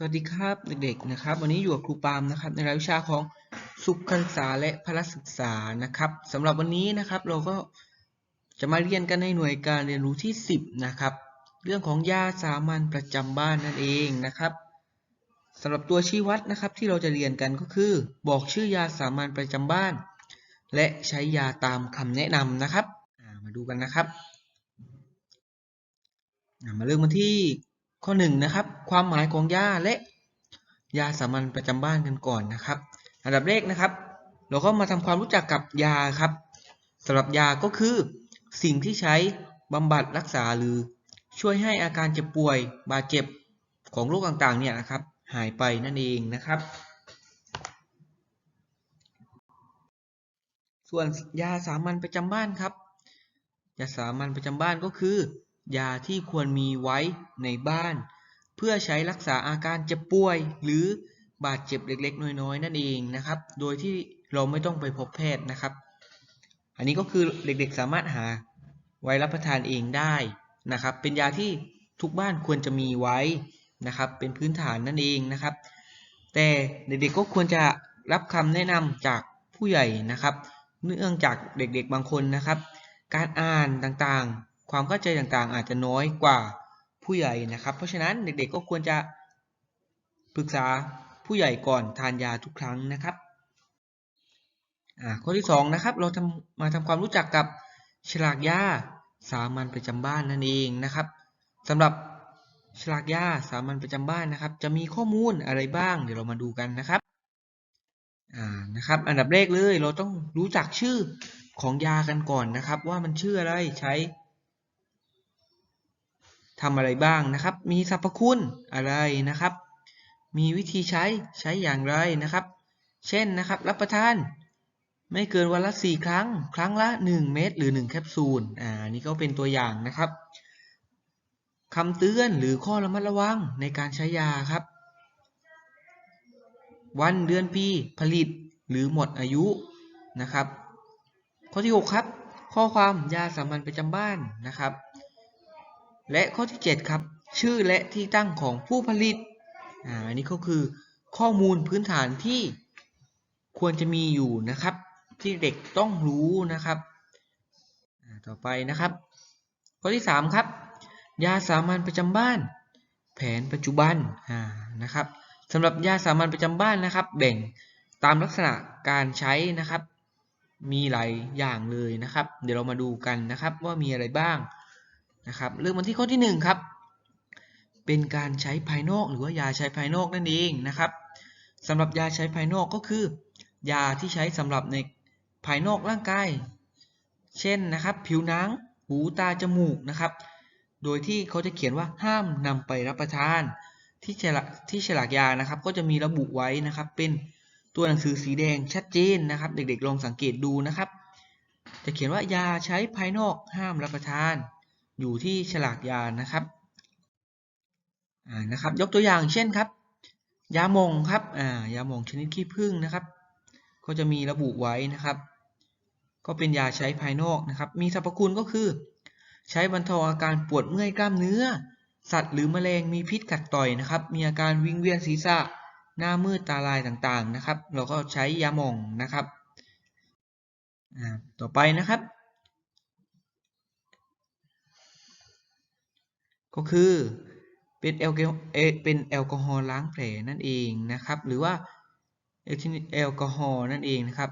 สวัสดีครับเด็กๆนะครับ วันนี้อยู่กับครูปามนะครับ ในรายวิชาของสุขศึกษาและพละศึกษานะครับสำหรับวันนี้นะครับเราก็จะมาเรียนกันในหน่วยการเรียนรู้ที่ 10นะครับเรื่องของยาสามัญประจำบ้านนั่นเองนะครับสำหรับตัวชี้วัดนะครับที่เราจะเรียนกันก็คือ บอกชื่อยาสามัญประจำบ้าน และใช้ยาตามคำแนะนำนะครับมาดูกันนะครับมาเริ่มกันที่ ข้อหนึ่งนะครับความหมายของยาและยาสามัญประจำบ้านกันก่อนนะครับอันดับแรกนะครับ เราก็มาทำความรู้จักกับยาครับสำหรับยาก็คือ สิ่งที่ใช้บำบัดรักษาหรือช่วยให้อาการเจ็บป่วยบาดเจ็บของโรคต่างๆเนี่ยนะครับ หายไปนั่นเองนะครับ ส่วนยาสามัญประจำบ้านครับยาสามัญประจำบ้านก็คือ ยาที่ควรมีไว้ในบ้าน เพื่อใช้รักษาอาการเจ็บป่วย หรือบาดเจ็บเล็กๆ น้อยๆ นั่นเองนะครับ โดยที่เราไม่ต้องไปพบแพทย์นะครับ อันนี้ก็คือเด็กๆสามารถหาไว้รับประทานเองได้นะครับ เป็นยาที่ทุกบ้านควรจะมีไว้นะครับ เป็นพื้นฐานนั่นเองนะครับ แต่เด็กๆก็ควรจะรับคำแนะนำจากผู้ใหญ่นะครับ เนื่องจากเด็กๆบางคนนะครับ การอ่านต่างๆ ความเข้าใจต่างๆ อาจจะน้อยกว่าผู้ใหญ่นะครับ เพราะฉะนั้นเด็กๆก็ควรจะปรึกษาผู้ใหญ่ก่อนทานยาทุกครั้งนะครับข้อที่2นะครับเราทำมาทำความรู้จักกับฉลากยาสามัญประจำบ้านนั่นเองนะครับสำหรับฉลากยาสามัญประจำบ้านนะครับ จะมีข้อมูลอะไรบ้าง เดี๋ยวเรามาดูกันนะครับอ่านะครับ อันดับแรกเลยเราต้องรู้จักชื่อของยากันก่อนนะครับ ว่ามันชื่ออะไรใช้ ทำอะไรบ้างนะครับ มีสรรพคุณอะไรนะครับ มีวิธีใช้ใช้อย่างไรนะครับ เช่นนะครับ รับประทาน ไม่เกินวันละ 4 ครั้ง ครั้งละ 1 เม็ดหรือ 1 แคปซูล อ่า นี่ก็เป็นตัวอย่างนะครับคำเตือนหรือข้อระมัดระวังในการใช้ยาครับ วันเดือนปีผลิตหรือหมดอายุนะครับ ข้อที่ 6 ครับ ข้อความยาสามัญประจำบ้านนะครับ และข้อที่ 7 ครับ ชื่อและที่ตั้งของผู้ผลิตอ่าอันนี้ก็คือข้อมูลพื้นฐานที่ควรจะมีอยู่นะครับ ที่เด็กต้องรู้นะครับต่อไปนะครับ ข้อที่ 3 ครับ ยาสามัญประจำบ้าน แผนปัจจุบันนะครับสำหรับยาสามัญประจำบ้านนะครับ แบ่งตามลักษณะการใช้นะครับ มีหลายอย่างเลยนะครับ เดี๋ยวเรามาดูกันนะครับว่ามีอะไรบ้าง นะครับเริ่มมาที่ข้อที่1ครับเป็นการใช้ภายนอกหรือว่ายาใช้ภายนอกนั่นเองนะครับสำหรับยาใช้ภายนอกก็คือ ยาที่ใช้สำหรับในภายนอกร่างกาย เช่นนะครับ ผิวหนัง หูตาจมูกนะครับ โดยที่เขาจะเขียนว่าห้ามนำไปรับประทาน ที่ฉลากที่ฉลากยานะครับ ก็จะมีระบุไว้นะครับ เป็นตัวหนังสือสีแดงชัดเจนนะครับ เด็กๆลองสังเกตดูนะครับ จะเขียนว่ายาใช้ภายนอกห้ามรับประทาน อยู่ที่ฉลากยานะครับอ่านะครับ ยกตัวอย่างเช่นครับ ยามงครับอ่ายามงชนิดขี้ผึ้งนะครับ ก็จะมีระบุไว้นะครับ ก็เป็นยาใช้ภายนอกนะครับ มีสรรพคุณก็คือ ใช้บรรเทาอาการปวดเมื่อยกล้ามเนื้อ สัตว์หรือแมลงมีพิษกัดต่อยนะครับ มีอาการวิงเวียนศีรษะหน้ามืดตาลายต่างๆนะครับ เราก็ใช้ยามองนะครับต่อไปนะครับ ก็คือเป็นแอลกอฮอล์เป็นแอลกอฮอล์ล้างแผลนั่นเองนะครับ หรือว่าเอทิลแอลกอฮอล์นั่นเองนะครับ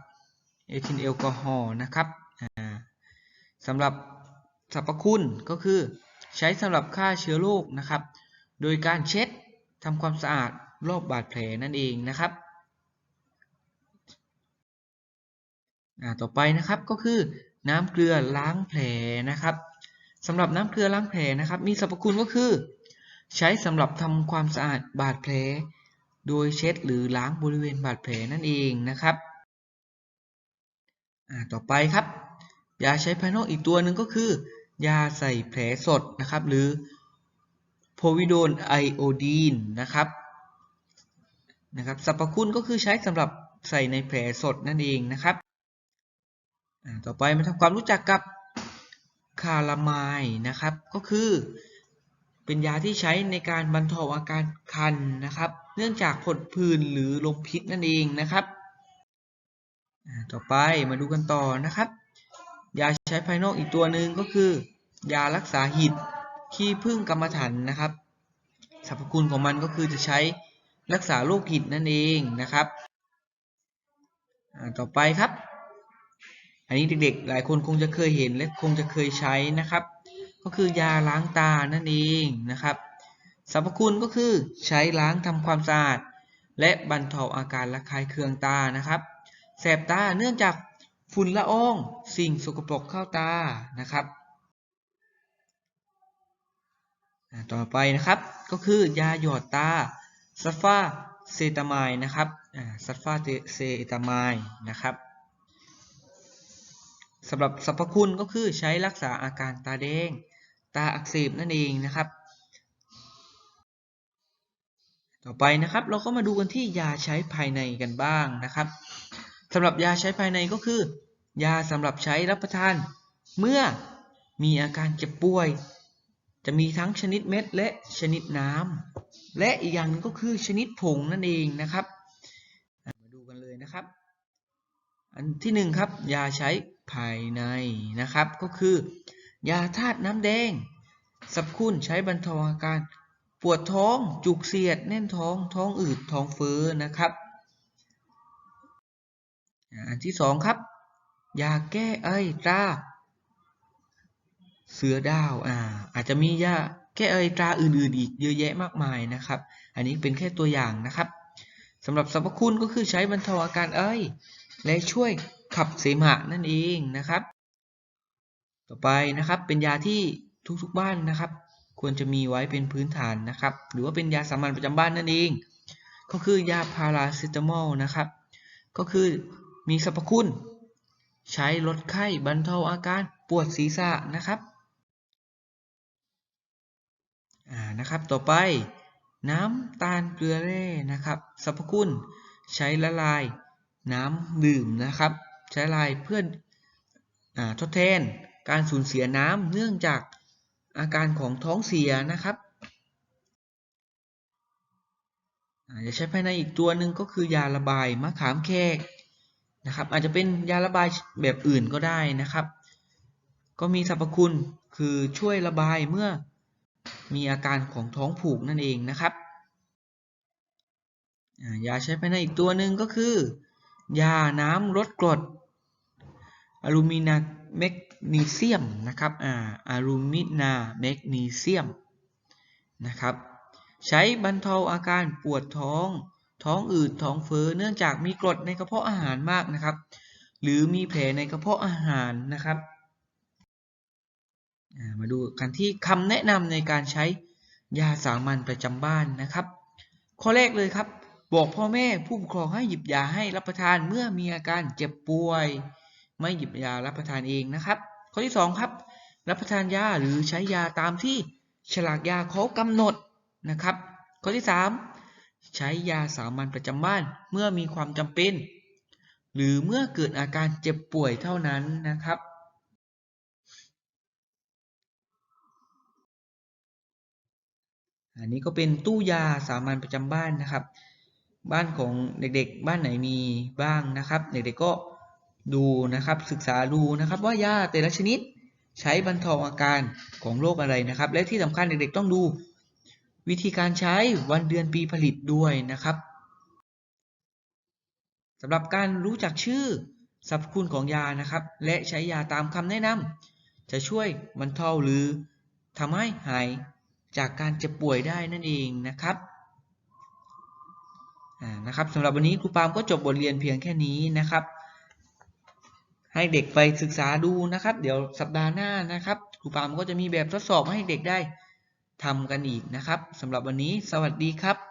เอทิลแอลกอฮอล์นะครับสำหรับสรรพคุณก็คือใช้สำหรับฆ่าเชื้อโรคนะครับ โดยการเช็ดทำความสะอาดรอบบาดแผลนั่นเองนะครับต่อไปนะครับก็คือน้ำเกลือล้างแผลนะครับ สำหรับน้ำเกลือล้างแผลนะครับ มีสรรพคุณก็คือ ใช้สำหรับทำความสะอาดบาดแผล โดยเช็ดหรือล้างบริเวณบาดแผลนั่นเองนะครับต่อไปครับ ยาใช้ภายนอกอีกตัวหนึ่งก็คือ ยาใส่แผลสดนะครับ หรือโพวิโดนไอโอดีนนะครับนะครับสรรพคุณก็คือใช้สำหรับใส่ในแผลสดนั่นเองนะครับ ต่อไปมาทำความรู้จักกับ คาลามายนะครับ ก็คือเป็นยาที่ใช้ในการบรรเทาอาการคันนะครับ เนื่องจากผดผื่นหรือลมพิษนั่นเองนะครับ ต่อไปมาดูกันต่อนะครับ ยาใช้ภายนอกอีกตัวหนึ่งก็คือ ยารักษาหิดขี้ผึ้งกรรมฐานนะครับสรรพคุณของมันก็คือจะใช้รักษาโรคหิดนั่นเองนะครับ ต่อไปครับ อันนี้เด็กๆ หลายคนคงจะเคยเห็นและคงจะเคยใช้นะครับ ก็คือยาล้างตานั่นเองนะครับสรรพคุณก็คือใช้ล้างทำความสะอาด และบรรเทาอาการระคายเคืองตานะครับ แสบตาเนื่องจากฝุ่นละออง สิ่งสกปรกเข้าตานะครับต่อไปนะครับก็คือยาหยอดตาซัฟฟาเซตามายนะครับซัฟฟาเซตามายนะครับ สำหรับสรรพคุณก็คือใช้รักษาอาการตาแดง ตาอักเสบนั่นเองนะครับ ต่อไปนะครับเราก็มาดูกันที่ยาใช้ภายในกันบ้างนะครับสำหรับยาใช้ภายในก็คือ ยาสำหรับใช้รับประทาน เมื่อมีอาการเจ็บป่วย จะมีทั้งชนิดเม็ดและชนิดน้ำและอีกอย่างก็คือชนิดผงนั่นเองนะครับ มาดูกันเลยนะครับ อันที่หนึ่งครับยาใช้ ภายในนะครับ ก็คือยาธาตุน้ำแดงสรรพคุณใช้บรรเทาอาการ ปวดท้องจุกเสียด แน่นท้องท้องอืดท้องเฟ้อนะครับ อันที่สองครับ ยาแก้ไอตราเสือดาวอ่าอาจจะมียาแก้ไอตราอื่นๆอีกเยอะแยะมากมายนะครับ อันนี้เป็นแค่ตัวอย่างนะครับสำหรับสรรพคุณก็คือใช้บรรเทาอาการไอและช่วยขับเสมหะนั่นเองนะครับ ต่อไปนะครับเป็นยาที่ทุกๆบ้านนะครับ ควรจะมีไว้เป็นพื้นฐานนะครับ หรือว่าเป็นยาสามัญประจำบ้านนั่นเอง ก็คือยาพาราเซตามอลนะครับ ก็คือมีสรรพคุณ ใช้ลดไข้บรรเทาอาการปวดศีรษะนะครับอ่านะครับต่อไปน้ำตาลเกลือแร่นะครับสรรพคุณใช้ละลายน้ำดื่มนะครับ ใช้ละลายเพื่ออทดแทนการสูญเสียน้ำเนื่องจากอาการของท้องเสียนะครับอาจะใช้ภายในอีกตัวหนึ่งก็คือยาระบายมะขามแขกนะครับอาจจะเป็นยาระบายแบบอื่นก็ได้นะครับ ก็มีสรรพคุณคือช่วยระบายเมื่อมีอาการของท้องผูกนั่นเองนะครับยาใช้ภายในอีกตัวหนึ่งก็คือ ยาน้ำลดกรดอะลูมินาแมกนีเซียมนะครับอ่าอะลูมินาแมกนีเซียมนะครับ ใช้บรรเทาอาการปวดท้อง ท้องอืดท้องเฟ้อเนื่องจากมีกรดในกระเพาะอาหารมากนะครับ หรือมีแผลในกระเพาะอาหารนะครับมาดูกันที่คำแนะนำในการใช้ยาสามัญประจำบ้านนะครับ ข้อแรกเลยครับ บอกพ่อแม่ผู้ปกครองให้หยิบยาให้รับประทานเมื่อมีอาการเจ็บป่วย ไม่หยิบยารับประทานเองนะครับ ข้อที่ 2 ครับ รับประทานยาหรือใช้ยาตามที่ฉลากยาเขากำหนดนะครับ ข้อที่ 3 ใช้ยาสามัญประจำบ้านเมื่อมีความจำเป็น หรือเมื่อเกิดอาการเจ็บป่วยเท่านั้นนะครับอันนี้ก็เป็นตู้ยาสามัญประจำบ้านนะครับ บ้านของเด็กๆ บ้านไหนมีบ้างนะครับ เด็กๆก็ดูนะครับศึกษาดูนะครับว่ายาแต่ละชนิดใช้บรรเทาอาการของโรคอะไรนะครับ และที่สำคัญเด็กๆต้องดู วิธีการใช้วันเดือนปีผลิตด้วยนะครับสำหรับการรู้จักชื่อสรรพคุณของยานะครับ และใช้ยาตามคำแนะนำจะช่วยบรรเทาหรือทำให้หายจากการเจ็บป่วยได้นั่นเองนะครับ นะครับสำหรับวันนี้ครูปามก็จบบทเรียนเพียงแค่นี้นะครับ ให้เด็กไปศึกษาดูนะครับ เดี๋ยวสัปดาห์หน้านะครับครูปามก็จะมีแบบทดสอบให้เด็กได้ทำกันอีกนะครับสำหรับวันนี้สวัสดีครับ